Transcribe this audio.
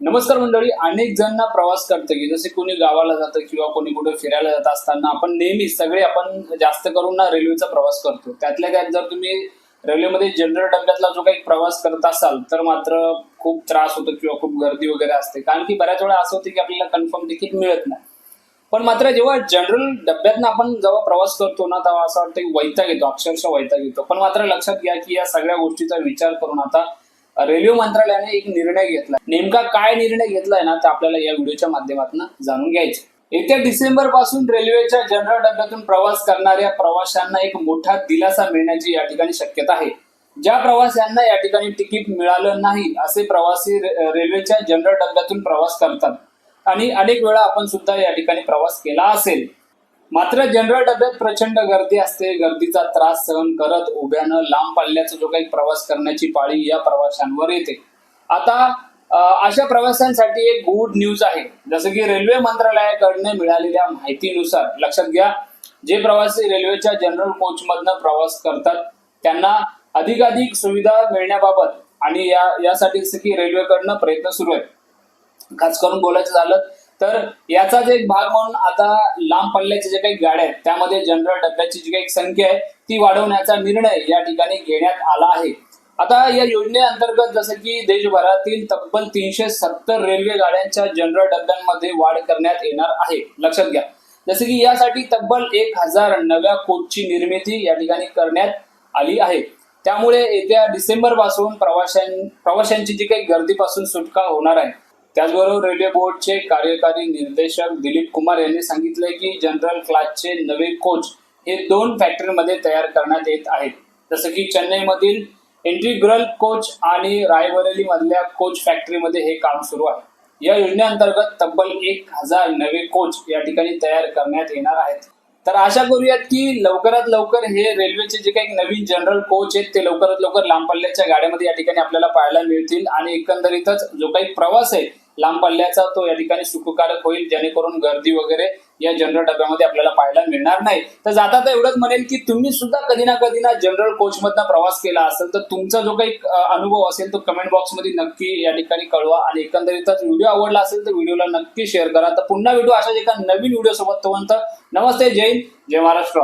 नमस्कार मंडळी अनेक जण प्रवास करतं की जसे कोणी गावाला जातं किंवा कोणी कुठे फिरायला जात असताना आपण नेहमी सगळे आपण जास्त करून ना रेल्वेचा प्रवास करतो. त्यातल्या त्यात जर तुम्ही रेल्वेमध्ये जनरल डब्यातला जो काही प्रवास करत असाल तर मात्र खूप त्रास होतो किंवा खूप गर्दी वगैरे असते. कारण की बऱ्याच वेळा असं होतं की आपल्याला कन्फर्म तिकीट मिळत नाही. पण मात्र जेव्हा जनरल डब्यातनं आपण जेव्हा प्रवास करतो ना तेव्हा असं वाटतं की वैताग येतो अक्षरशः वैताग येतो. पण मात्र लक्षात घ्या की या सगळ्या गोष्टीचा विचार करून आता रेल्वे मंत्रालयाने एक निर्णय घेतला नेमका काय निर्णय घेतलाय ना ते आपल्याला या व्हिडिओच्या माध्यमातून जाणून घ्यायचं येत्या डिसेंबरपासून रेल्वेच्या जनरल डब्यातून प्रवास करणाऱ्या प्रवाशांना एक मोठा दिलासा मिळण्याची या ठिकाणी शक्यता आहे. ज्या प्रवाशांना या ठिकाणी तिकीट मिळालं नाही असे प्रवासी रेल्वेच्या जनरल डब्यातून प्रवास करतात. आणि अनेक वेळा आपण सुद्धा या ठिकाणी प्रवास केला असेल. मात्र जनरल डब्यात प्रचंड गर्दी असते. गर्दीचा त्रास सहन करत उभ्यानं लांब पल्ल्याचा जो काही प्रवास करण्याची पाळी या प्रवाशांवर येते. आता अशा प्रवाशांसाठी एक गुड न्यूज आहे. जसं की रेल्वे मंत्रालयाकडनं मिळालेल्या माहितीनुसार लक्षात घ्या जे प्रवासी रेल्वेच्या जनरल कोचमधनं प्रवास करतात त्यांना अधिकाधिक सुविधा मिळण्याबाबत आणि या यासाठी जसं की रेल्वेकडनं प्रयत्न सुरू आहेत. खास करून बोलायचं झालं तर याचाच एक भाग म्हणून आता लांब पल्ल्याच्या ज्या काही गाड्या आहेत त्यामध्ये जनरल डब्याची जी काही संख्या आहे ती वाढवण्याचा निर्णय या ठिकाणी घेण्यात आला आहे. आता या योजनेअंतर्गत जसं की देशभरातील तब्बल तीनशे सत्तर रेल्वे गाड्यांच्या जनरल डब्यांमध्ये वाढ करण्यात येणार आहे. लक्षात घ्या. जसं की यासाठी तब्बल एक हजार नव्या कोचची निर्मिती या ठिकाणी करण्यात आली आहे. त्यामुळे येत्या डिसेंबरपासून प्रवाशां प्रवाशांची जी काही गर्दीपासून सुटका होणार आहे. त्याचबरोबर रेल्वे बोर्डचे कार्यकारी निर्देशक दिलीप कुमार यांनी सांगितलंय की जनरल क्लासचे नवे कोच हे दोन फॅक्टरीमध्ये तयार करण्यात येत आहेत. जसं की चेन्नईमधील इंटिग्रल कोच आणि रायबरेली मधल्या कोच फॅक्टरीमध्ये हे काम सुरू आहे. या योजनेअंतर्गत तब्बल एक हजार नवे कोच या ठिकाणी तयार करण्यात येणार आहेत. तर आशा करूयात की लवकरात लवकर हे रेल्वेचे जे काही नवीन जनरल कोच आहेत ते लवकरात लवकर लांब पल्ल्याच्या गाड्यामध्ये या ठिकाणी आपल्याला पाहायला मिळतील आणि एकंदरीतच जो काही प्रवास आहे लांब पल्ल्याचा तो या ठिकाणी सुखकारक होईल जेणेकरून गर्दी वगैरे या जनरल डब्यामध्ये आपल्याला पाहायला मिळणार नाही. तर जाता तर एवढंच म्हणेल की तुम्ही सुद्धा कधी ना कधी ना जनरल कोच मधनं प्रवास केला असेल तर तुमचा जो काही अनुभव असेल तो कमेंट बॉक्समध्ये नक्की या ठिकाणी कळवा आणि एकंदरीतच व्हिडिओ आवडला असेल तर व्हिडिओला नक्की शेअर करा. तर पुन्हा व्हिडिओ अशाच एका नवीन व्हिडिओ सोबत. तोपर्यंत नमस्ते जय हिंद जय महाराष्ट्र.